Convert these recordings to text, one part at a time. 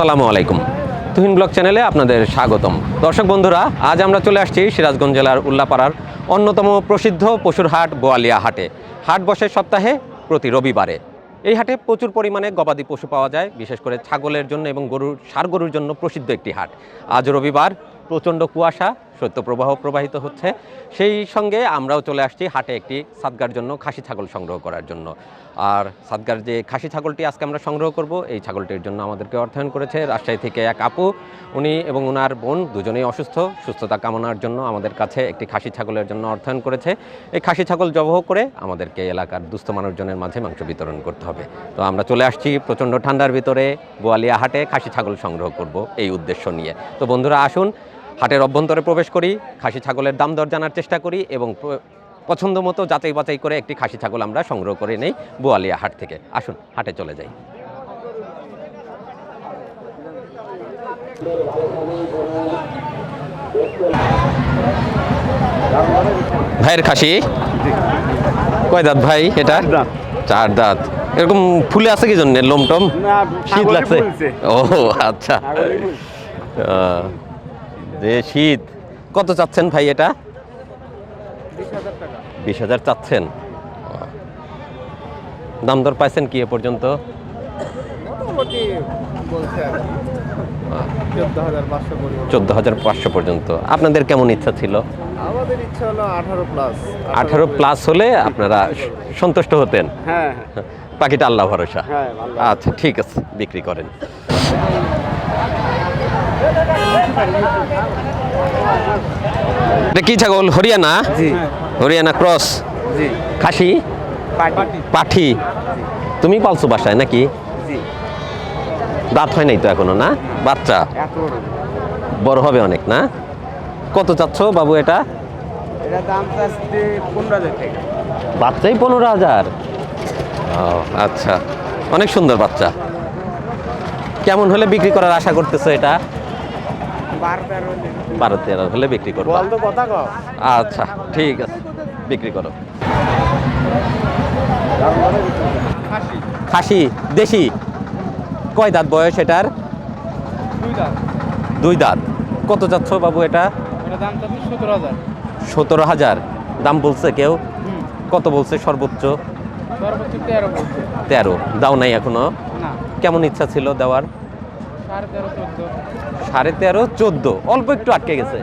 আসসালামু আলাইকুম। তুহিন ব্লগ চ্যানেলে আপনাদের স্বাগতম। দর্শক বন্ধুরা, আজ আমরা চলে আসছি সিরাজগঞ্জ জেলার উল্লাপাড়ার অন্যতম প্রসিদ্ধ পশুর হাট বোয়ালিয়া হাটে। হাট বসে সপ্তাহে প্রতি রবিবারে। এই হাটে প্রচুর পরিমাণে গবাদি পশু পাওয়া যায়, বিশেষ করে ছাগলের জন্য এবং গরুর, সার গরুর জন্য প্রসিদ্ধ একটি হাট। আজ রবিবার, প্রচণ্ড কুয়াশা শৈত্যপ্রবাহ প্রবাহিত হচ্ছে। সেই সঙ্গে আমরাও চলে আসছি হাটে একটি সাদগার জন্য খাসি ছাগল সংগ্রহ করার জন্য। আর সাদগার যে খাসি ছাগলটি আজকে আমরা সংগ্রহ করব, এই ছাগলটির জন্য আমাদেরকে অর্থায়ন করেছে রাজশাহী থেকে এক আপু। উনি এবং ওনার বোন দুজনেই অসুস্থ, সুস্থতা কামনার জন্য আমাদের কাছে একটি খাসি ছাগলের জন্য অর্থায়ন করেছে। এই খাসি ছাগল জবহ করে আমাদেরকে এলাকার দুস্থ মানুষজনের মাঝে মাংস বিতরণ করতে হবে। তো আমরা চলে আসছি প্রচণ্ড ঠান্ডার ভিতরে গোয়ালিয়া হাটে খাসি ছাগল সংগ্রহ করব এই উদ্দেশ্য নিয়ে। তো বন্ধুরা, আসুন হাটের অভ্যন্তরে প্রবেশ করি খাসি ছাগলের দাম দর জানার চেষ্টা করি এবং পছন্দ মতো যাচাই বাছাই করে একটি খাসি ছাগল আমরা সংগ্রহ করে নেই বোয়ালিয়া হাট থেকে। আসুন হাটে চলে যাই। ভাইয়ের খাসি? কয় দাঁত ভাই এটা? চার দাঁত। এরকম ফুলে আছে কি জন্য? লোমটম? শীত লাগছে? ও আচ্ছা। আহ, যে শীত। কত চাচ্ছেন ভাই এটা? বিশ হাজার চাচ্ছেন। দাম দর পাইছেন কি এ পর্যন্ত? চোদ্দ হাজার পাঁচশো পর্যন্ত। আপনাদের কেমন ইচ্ছা ছিল? আমাদের ইচ্ছা হলো আঠারো প্লাস। আঠারো প্লাস হলে আপনারা সন্তুষ্ট হতেন। হ্যাঁ পাখিটা আল্লাহ ভরসা। হ্যাঁ আচ্ছা ঠিক আছে। বিক্রি করেন। এটা কি ছাগল? হরিয়ানা? হরিয়ানা ক্রস? খাসি? পাঠি। তুমি পালছো বাসায় নাকি? দাঁত হয় নাই তো এখনও না? বাচ্চা? বড়। হবে অনেক না? কত চাচ্ছ বাবু এটা? বাচ্চাই পনেরো হাজার। ও আচ্ছা। অনেক সুন্দর বাচ্চা। কেমন হলে বিক্রি করার আশা করতেছো এটা? বারো তেরো হলে বিক্রি করব। বল তো কথা কও। আচ্ছা ঠিক আছে। বিক্রি করো। খাসি। দেশি। কয় দাঁত বয়স এটার? দুই দাঁত। কত যাচ্ছ বাবু এটা? সতেরো হাজার। দাম বলছে কেউ? কত বলছে সর্বোচ্চ? সর্বোচ্চ তেরো দাও নাই এখনও? কেমন ইচ্ছা ছিল দেওয়ার? সাড়ে তেরো চোদ্দ। অল্প একটু আটকে গেছে।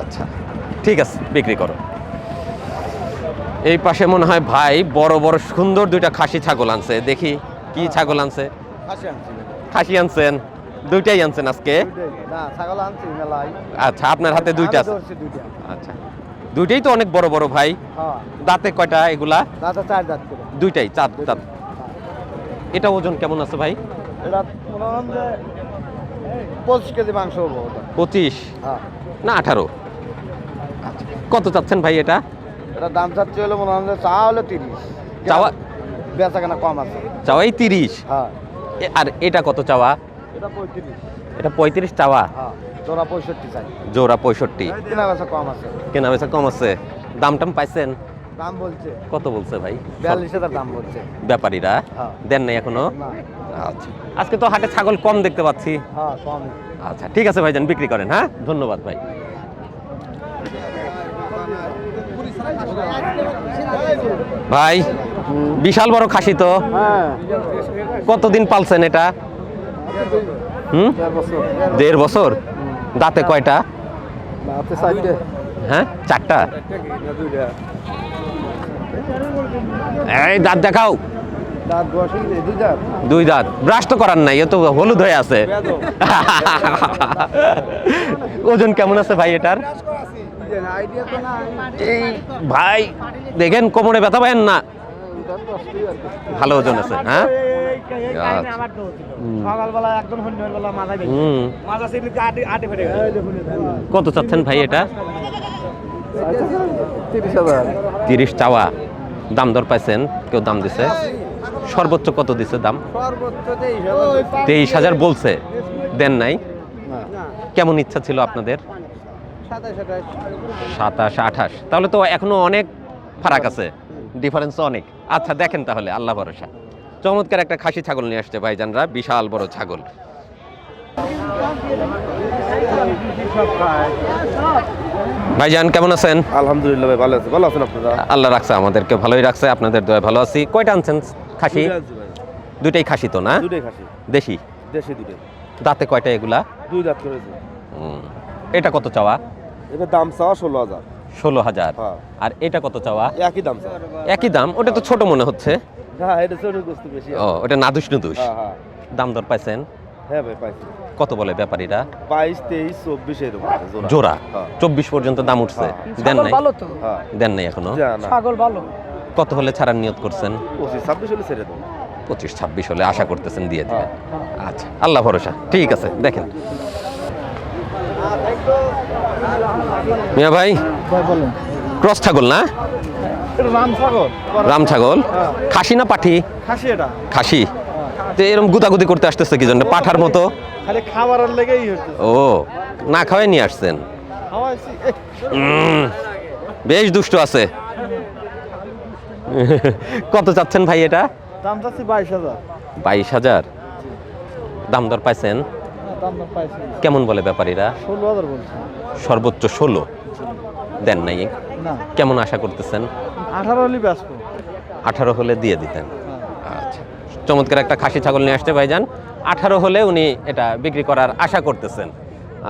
আচ্ছা ঠিক আছে বিক্রি করো। এই পাশে মনে হয় ভাই বড় বড় সুন্দর দুইটা খাসি ছাগল আনছে। দেখি কি ছাগল আনছে। খাসি আনছেন? দুইটাই আনছেন আজকে? আচ্ছা আপনার হাতে দুইটা আছে। আচ্ছা দুইটাই তো অনেক বড় বড় ভাই। হ্যাঁ। দাঁতে কয়টা এগুলা? দুইটাই চার দাঁত। এটা ওজন কেমন আছে ভাই? এটা পঁচিশ কেজি মাংস হব পঁচিশ? হ্যাঁ। না আঠারো। কত চাচ্ছেন ভাই এটা? এটা দাম চাচ্ছে হলো মনে হন যে চা হলো তিরিশ। চাওয়া বেচা কেনা কম আছে। চাওয়াই তিরিশ? হ্যাঁ। আর এটা কত চাওয়া? এটা পঁয়ত্রিশ। এটা পঁয়ত্রিশ চাওয়া? হ্যাঁ জোড়া পঁয়ষট্টি চাই। জোড়া পঁয়ষট্টি। কেনা বেচা কম আছে। কেনা বেচা কম আছে। দাম টাম পাইছেন? দাম বলছে। কত বলছে ভাই? বিয়াল্লিশ হাজার দাম বলছে। ব্যাপারীরা? হ্যাঁ। দেন নাই এখনও? আচ্ছা। আজকে তো হাটে ছাগল কম দেখতে পাচ্ছি। হ্যাঁ আচ্ছা ঠিক আছে ভাইজান বিক্রি করেন হ্যাঁ? ধন্যবাদ ভাই। ভাই বিশাল বড় খাসি তো। হ্যাঁ। কতদিন পালছেন এটা? হুম? দেড় বছর। দাঁতে কয়টা? হ্যাঁ চারটা? এই দাঁত দেখাও। দুই দাঁত। ব্রাশ তো করার নাই এ তো হলুদ হয়ে আছে। ওজন কেমন আছে ভাই এটার? আইডিয়া তো না এই ভাই দেখেন কোমরে ব্যথা পাবেন না। ভালো ওজন আছে হ্যাঁ? কত চাচ্ছেন ভাই এটা? তিরিশ চাওয়া। দাম দর পাইছেন? কেউ দাম দিছে? সর্বোচ্চ কত দিছে দাম? তেইশ হাজার বলছে। দেন নাই? কেমন ইচ্ছা ছিল আপনাদের? সাতাশ, আঠাশ। তাহলে তো এখনও অনেক ফারাক আছে। ডিফারেন্স অনেক। আচ্ছা দেখেন তাহলে, আল্লাহ ভরসা। চমৎকার একটা খাসি ছাগল নিয়ে আসছে ভাইজানরা, বিশাল বড় ছাগল। ভাইজান কেমন আছেন? আলহামদুলিল্লাহ ভাই ভালো আছে। ভালো আছেন আপনারা? আল্লাহ রাখছে আমাদেরকে ভালোই রাখছে আপনাদের দয়া ভালো আছি। কয়টা আনছেন খাসি? দুইটাই খাসি তো না? দুটোই খাসি। দেশি? দেশি দুটোই দাঁতে কয়টা এগুলা? দুই দাঁত করেছে। হুম। এটা কত চাওয়া? এটা দাম চাওয়া ষোলো হাজার। ষোলো হাজার। হ্যাঁ। আর এটা কত চাওয়া? একই দাম একই দাম? ওটা তো ছোট মনে হচ্ছে। না এটা ছোট গোস্ত বেশি। ও ওটা নাদুস নুদুস। হ্যাঁ হ্যাঁ। দাম দর পাইছেন? হ্যাঁ ভাই পাইছি কত বলে ব্যাপারীরা? বাইশ তেইশ চব্বিশ এরকম জোড়া। জোড়া? হ্যাঁ। চব্বিশ পর্যন্ত দাম উঠছে। হ্যাঁ। দেন নাই? ভালো তো? হ্যাঁ। দেন নাই এখনও? ছাগল ভালো। কত হলে ছাড়ার নিয়ত করছেন? পঁচিশ ছাব্বিশ হলে ছেড়ে দেবো। পঁচিশ ছাব্বিশ হলে আশা করতেছেন দিয়ে দিবেন। আচ্ছা আল্লাহ ভরসা। ঠিক আছে দেখেন। মিয়া ভাই ভাই ক্রস ছাগল না? রাম ছাগল। রাম ছাগল। খাসি না পাঠি? খাসি এটা। খাসি। তো এরকম গুদাগুদি করতে আসতেছে কি জন্য পাঠার মতো। খালি খাবারের লেগেই ও না খাওয়াই নিয়ে আসছেন? বেশ দুষ্ট আছে। কত চাচ্ছেন ভাই এটা? দাম চাচ্ছি বাইশ হাজার। বাইশ হাজার? দাম দর পাইছেন? পাইছি। কেমন বলে ব্যাপারীরা? সর্বোচ্চ ষোলো। দেন নাই। কেমন আশা করতেছেন? আঠারো হলে আঠারো হলে দিয়ে দিতেন। আচ্ছা। চমৎকার একটা খাসি ছাগল নিয়ে আসতে ভাইজান। আঠারো হলে উনি এটা বিক্রি করার আশা করতেছেন।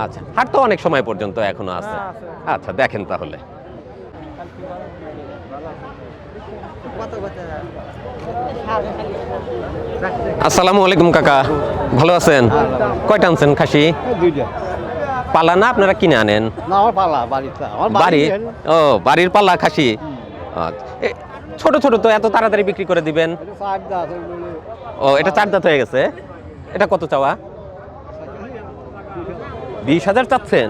আচ্ছা হাট তো অনেক সময় পর্যন্ত এখনও আছে। হ্যাঁ, আচ্ছা দেখেন তাহলে। আসসালামু আলাইকুম কাকা ভালো আছেন? কয়টা আনছেন খাসি? পালা না আপনারা কিনে আনেন? পালা বাড়ি ও বাড়ির পাল্লা খাসি? আচ্ছা। ছোট ছোট তো এত তাড়াতাড়ি বিক্রি করে দিবেন? ও এটা চার দাঁত হয়ে গেছে। এটা কত চাওয়া? বিশ হাজার চাচ্ছেন?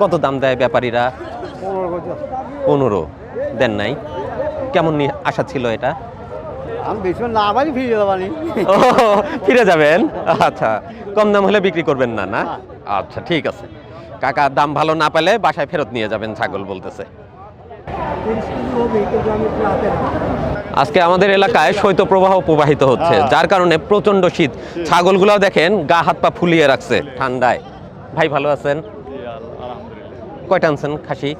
কত দাম দেয় ব্যাপারীরা? পনেরো। দেন নাই। কেমন আশা ছিল এটা? আমি বেশি না বাড়ি ফিরে ও ফিরে যাবেন? আচ্ছা কম দাম হলে বিক্রি করবেন না না? আচ্ছা ঠিক আছে। কাকা দাম ভালো না পেলে বাসায় ফেরত নিয়ে যাবেন ছাগল বলতেছে। আজকে আমাদের এলাকায় শৈত্যপ্রবাহ প্রবাহিত হচ্ছে যার কারণে প্রচণ্ড শীত। ছাগলগুলোও দেখেন গা হাত পা ফুলিয়ে রাখছে ঠান্ডায়। ভাই ভালো আছেন? কয়টা আনছেন? খাসি?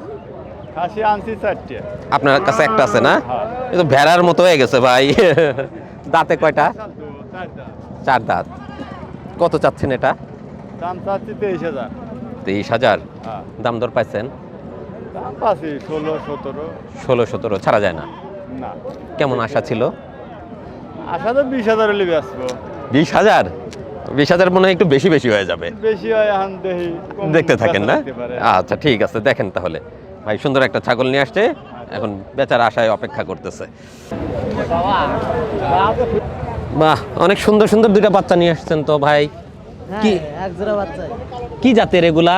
আপনার কাছে একটা আছে না? এ তো ভেড়ার মতো হয়ে গেছে ভাই। দাঁতে কয়টা? চার দাঁত। কত চাচ্ছেন এটা? দাম চাচ্ছি তেইশ হাজার। তেইশ হাজার। হ্যাঁ। দাম দর পাইছেন? দাম পাচ্ছি ষোলো সতেরো। ষোলো সতেরো ছাড়া যায় না? না। কেমন আশা ছিল? আশা তো বিশ হাজার হলে বিশ হাজার? বিশ হাজার মনে হয় একটু বেশি বেশি হয়ে যাবে। বেশি হয় এখন দেখি দেখতে থাকেন না। আচ্ছা ঠিক আছে দেখেন তাহলে। ভাই সুন্দর একটা ছাগল নিয়ে আসছে। এখন বেচার আশায় অপেক্ষা করতেছে। বাহ অনেক সুন্দর সুন্দর দুইটা বাচ্চা নিয়ে আসছেন তো ভাই। কি এক জোড়া বাচ্চা। কি জাতের এগুলা?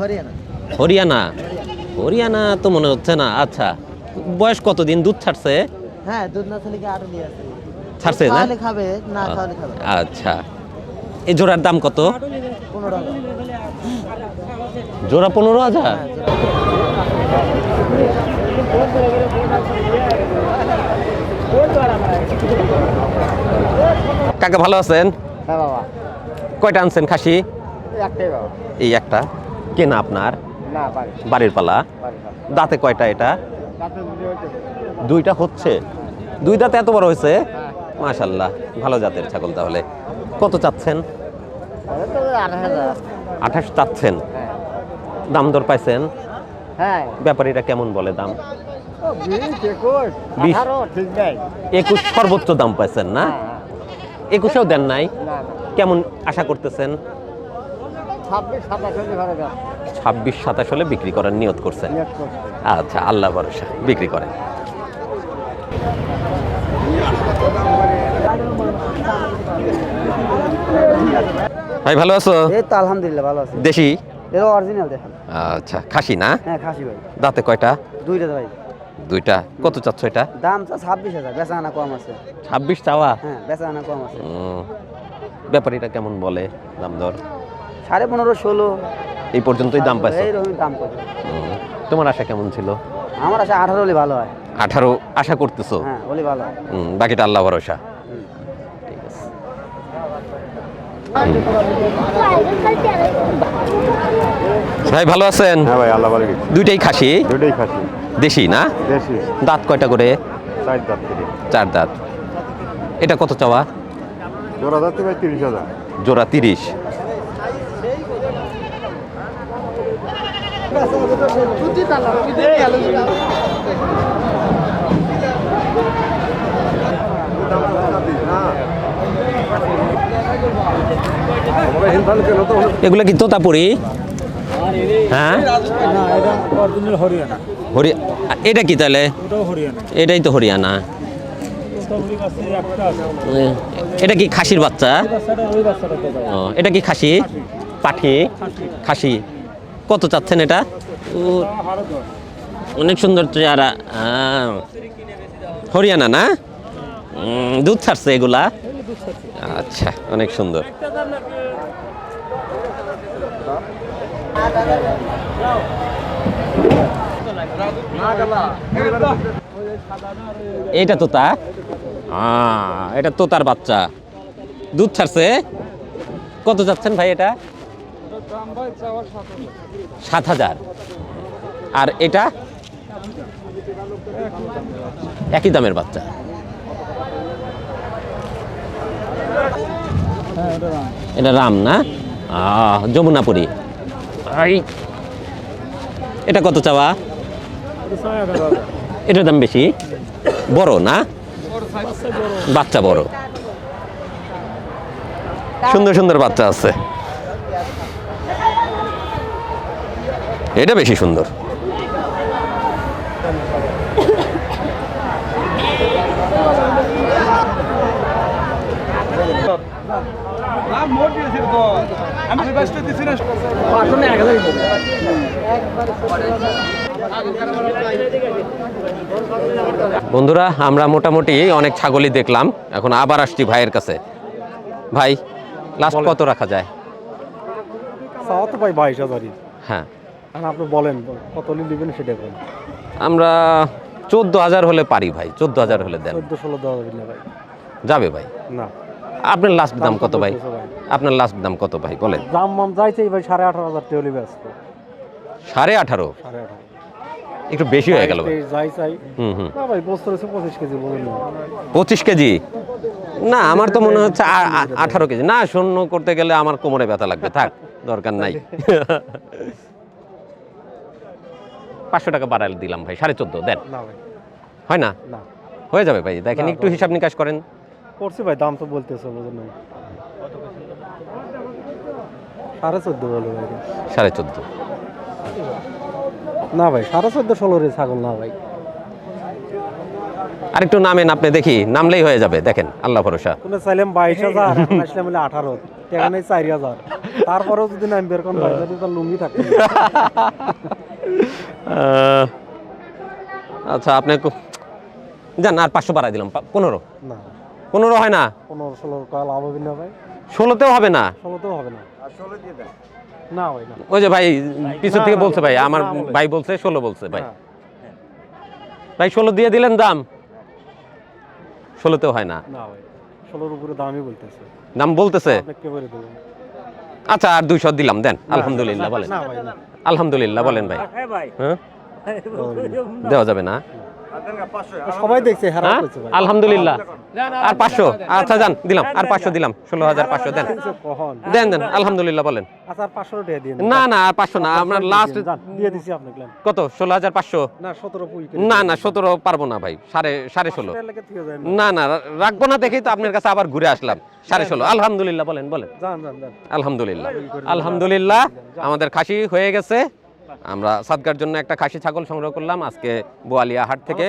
হরিয়ানা। হরিয়ানা। হরিয়ানা তো মনে হচ্ছে না। আচ্ছা বয়স কতদিন? দুধ ছাড়ছে? হ্যাঁ দুধ না কি আরও নিয়ে আসবে ছাড়ছে না? খাবে না খাওয়ালে খাবে আচ্ছা। এই জোড়ার দাম কত? জোড়া পনেরো হাজার? কাকা ভালো আছেন? হ্যাঁ বাবা। কয়টা আনছেন? খাসি? একটাই বাবা। এই একটা। কেনা আপনার? বাড়ির পালা। দাঁতে কয়টা এটা? দুইটা হচ্ছে? দুই দাঁতে এত বড় হয়েছে? মাশাল্লাহ ভালো জাতের ছাগল তাহলে। কত চাচ্ছেন? আঠাশ চাচ্ছেন। দাম দর পাইছেন? হ্যাঁ। ব্যাপারীরা কেমন বলে দাম? একুশ সর্বোচ্চ দাম পাইছেন না? একুশেও দেন নাই? কেমন আশা করতেছেন? ছাব্বিশ সাতাশ ছাব্বিশ সাতাশ হলে বিক্রি করার নিয়ত করছেন। আচ্ছা আল্লাহ ভরসা বিক্রি করেন। ভাই ভালো আছো? এই তো আলহামদুলিল্লাহ ভালো আছে। দেশি? এটা অরিজিনাল দেখেন। আচ্ছা খাসি না? হ্যাঁ খাসি ভাই। দাঁতে কয়টা? দুইটা ভাই। দুইটা। কত চাচ্ছ এটা? দাম তো ছাব্বিশ হাজার বেচা আনা কম আছে। ছাব্বিশ চাওয়া? হ্যাঁ বেচা আনা কম আছে। ব্যাপারীটা কেমন বলে দাম দর? সাড়ে পনেরো ষোলো। এই পর্যন্তই দাম পাইছো? এইরকম দাম উম, তোমার আশা কেমন ছিল? আমার আছে আঠারো হলে ভালো হয়। আঠারো আশা করতেছো? হ্যাঁ হলে ভালো হয়। উম, বাকিটা আল্লাহ ভরসা। ঠিক আছে ভাই ভালো আছেন? হ্যাঁ ভাই আল্লাহ বাড়ি দুইটাই খাসি? দুটোই খাসি। দেশি না? দেশি। দাঁত কয়টা করে? চার দাঁত থেকে চার দাঁত। এটা কত চাওয়া? জোড়া যাচ্ছে ভাই? তিরিশ হাজার। জোড়া তিরিশ। এগুলো কি তোতাপুরি? হ্যাঁ? এটা কি তাহলে? এটাই তো হরিয়ানা। এটা কি খাসির বাচ্চা? এটা কি খাসি? পাঠি? খাসি। কত চাচ্ছেন এটা? অনেক সুন্দর চেহারা। আহ, হরিয়ানা না? দুধ ছাড়ছে এগুলা? আচ্ছা অনেক সুন্দর। এটা তোতা? এটা তোতার বাচ্চা। দুধ ছাড়ছে? কত যাচ্ছেন ভাই এটা? সাত হাজার। আর এটা? একই দামের বাচ্চা। এটা রাম না? যমুনাপুরি। এটা কত চাওয়া? এটার দাম বেশি? বড় না? বাচ্চা বড়। সুন্দর সুন্দর বাচ্চা আছে। এটা বেশি সুন্দর। বন্ধুরা আমরা মোটামুটি অনেক ছাগলই দেখলাম। এখন আবার আসছি ভাইয়ের কাছে। ভাই লাস্ট কত রাখা যায়? হ্যাঁ। আর আপনি বলেন কত হলে নেবেন সেটা বলেন। আমরা চোদ্দ হাজার হলে পারি ভাই চোদ্দ হাজার হলে দেন। চোদ্দ ষোলো দেওয়া যাবে না ভাই। যাবে ভাই? না। আপনার লাস্ট দাম কত ভাই? আপনার লাস্ট দাম কত ভাই? বলেন। দাম মাম যাইছেই ভাই সাড়ে আঠারো হাজার টাকা হলে ব্যস্ত। সাড়ে আঠারো? সাড়ে আঠারো। একটু বেশি হয়ে গেল ভাই। যাই। চাই হুম হুম। না ভাই বস্তু রয়েছে পঁচিশ কেজি বলুন না। পঁচিশ কেজি? না আমার তো মনে হচ্ছে আঠারো কেজি। না শূন্য করতে গেলে আমার কোমরে ব্যথা লাগবে থাক দরকার নাই। পাঁচশো টাকা বাড়ালে দিলাম ভাই সাড়ে চোদ্দ দেন। হয় না? হয়ে যাবে ভাই দেখেন একটু হিসাব নিকাশ করেন। করছি ভাই দাম তো বলতেছে সাড়ে চোদ্দ বলে ভাই। সাড়ে চোদ্দ। না ভাই সাড়ে চোদ্দ ষোলো রে ছাগল না ভাই। আর একটু নামেন আপনি দেখি নামলেই হয়ে যাবে দেখেন আল্লাহ ভরসা। কোনো চাইলাম বাইশ হাজার এখন আসলাম বলে আঠারো নেই চারি হাজার। তারপরেও যদি নাম বের করেন ভাই যদি লুঙ্গি আহ, আচ্ছা আপনি যান আর পাঁচশো বাড়াই দিলাম পনেরো। পনেরো হয় না? পনেরো ষোলো লাভ হবে না ভাই। ষোলোতেও হবে না? ষোলোতেও হবে না। না ভাই না। ওই যে ভাই পিছন থেকে বলছে ভাই আমার ভাই বলছে ষোলো বলছে ভাই। ভাই ষোলো দিয়ে দিলেন দাম? ষোলোতেও হয় না? না ভাই ষোলোর উপরে দামই বলতেছে। দাম বলতেছে? আচ্ছা আর দুইশো দিলাম দেন আলহামদুলিল্লাহ বলেন। না ভাই না। আলহামদুলিল্লাহ বলেন ভাই। হ্যাঁ দেওয়া যাবে না। সবাই দেখছে হেরা হ্যাঁ? আলহামদুলিল্লাহ। আর পাঁচশো আচ্ছা যান দিলাম। আর পাঁচশো দিলাম ষোলো হাজার পাঁচশো দেন। দেন দেন আলহামদুলিল্লাহ বলেন। আচ্ছা না না আর পাঁচশো না আপনার লাস্ট দিয়ে দিছি আপনাকে কত? ষোলো হাজার পাঁচশো? না না না সতেরো পারব না ভাই সাড়ে সাড়ে ষোলো। না। না রাখব না দেখেই তো আপনার কাছে আবার ঘুরে আসলাম সাড়ে ষোলো। আলহামদুলিল্লাহ বলেন বলেন। যান যান যান। আলহামদুলিল্লাহ আলহামদুলিল্লাহ আমাদের খাসি হয়ে গেছে। আমরা সাদকার জন্য একটা খাসি ছাগল সংগ্রহ করলাম আজকে বোয়ালিয়া হাট থেকে।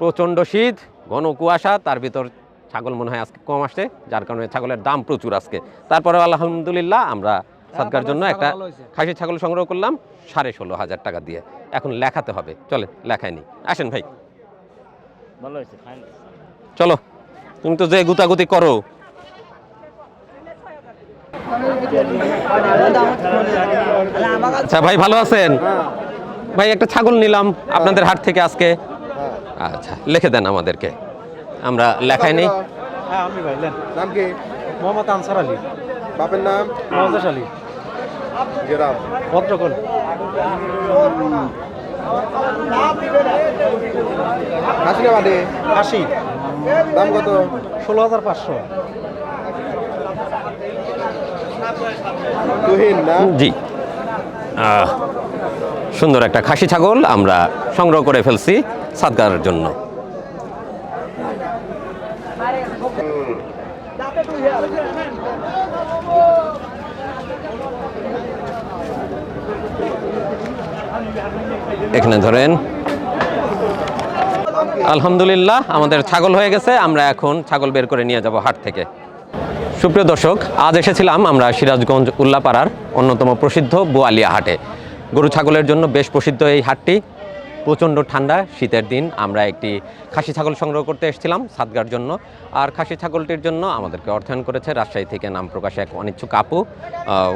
প্রচণ্ড শীত ঘন কুয়াশা তার ভিতর ছাগল মনে হয় আজকে কম আসছে যার কারণে ছাগলের দাম প্রচুর আজকে। তারপরে আলহামদুলিল্লাহ আমরা সাদকার জন্য একটা খাসি ছাগল সংগ্রহ করলাম সাড়ে ষোলো হাজার টাকা দিয়ে। এখন লেখাতে হবে চলে লেখায় নি আসেন ভাই। ভালো হয়েছে চলো তুমি তো যে গুতাগুতি করো আচ্ছা ভাই ভালো আছেন? ভাই একটা ছাগল নিলাম আপনাদের হাট থেকে আজকে। আচ্ছা লিখে দেন আমাদেরকে। আমরা লেখাই নেই। হ্যাঁ নাম কি? মোহাম্মদ আনসার আলী। বাপের নাম? নওয়াজ আলী। গ্রাম ভদ্রকল খাসি না বাদে? আশি দাম কত? ষোলো হাজার পাঁচশো তুহিন না জি। সুন্দর একটা খাসি ছাগল আমরা সংগ্রহ করে ফেলছি সাদগার জন্য। এখানে ধরেন। আলহামদুলিল্লাহ, আমাদের ছাগল হয়ে গেছে, আমরা এখন ছাগল বের করে নিয়ে যাব হাট থেকে। সুপ্রিয় দর্শক, আজ এসেছিলাম আমরা সিরাজগঞ্জ উল্লাপাড়ার অন্যতম প্রসিদ্ধ বোয়ালিয়া হাটে। গরু ছাগলের জন্য বেশ প্রসিদ্ধ এই হাটটি। প্রচণ্ড ঠান্ডা, শীতের দিন আমরা একটি খাসি ছাগল সংগ্রহ করতে এসেছিলাম সাদগার জন্য। আর খাসি ছাগলটির জন্য আমাদেরকে অর্থায়ন করেছে রাজশাহী থেকে নাম প্রকাশে এক অনিচ্ছুক আপু।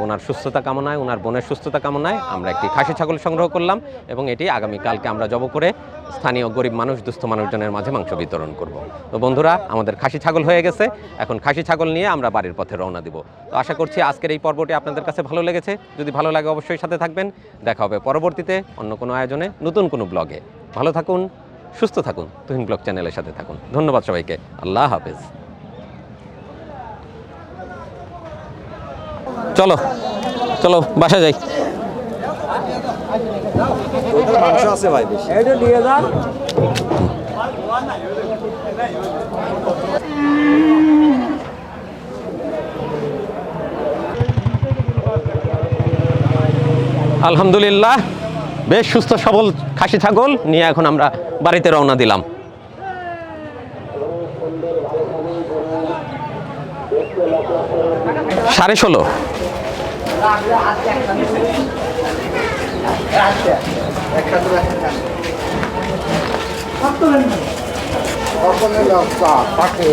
ওনার সুস্থতা কামনায়, ওনার বোনের সুস্থতা কামনায় আমরা একটি খাসি ছাগল সংগ্রহ করলাম এবং এটি আগামীকালকে আমরা জব করে স্থানীয় গরিব মানুষ, দুস্থ মানুষজনের মাঝে মাংস বিতরণ করব। তো বন্ধুরা, আমাদের খাসি ছাগল হয়ে গেছে। এখন খাসি ছাগল নিয়ে আমরা বাড়ির পথে রওনা দিব। তো আশা করছি আজকের এই পর্বটি আপনাদের কাছে ভালো লেগেছে। যদি ভালো লাগে অবশ্যই সাথে থাকবেন। দেখা হবে পরবর্তীতে অন্য কোনো আয়োজনে নতুন কোনো ব্লগে। ভালো থাকুন সুস্থ থাকুন তুহিন ব্লগ চ্যানেলের সাথে থাকুন। ধন্যবাদ সবাইকে আল্লাহ হাফেজ। চলো চলো বাসা যাই। মাংস আছে ভাই আলহামদুলিল্লাহ বেশ সুস্থ সবল খাসি ছাগল নিয়ে এখন আমরা বাড়িতে রওনা দিলাম। সাড়ে ষোলো। পাখি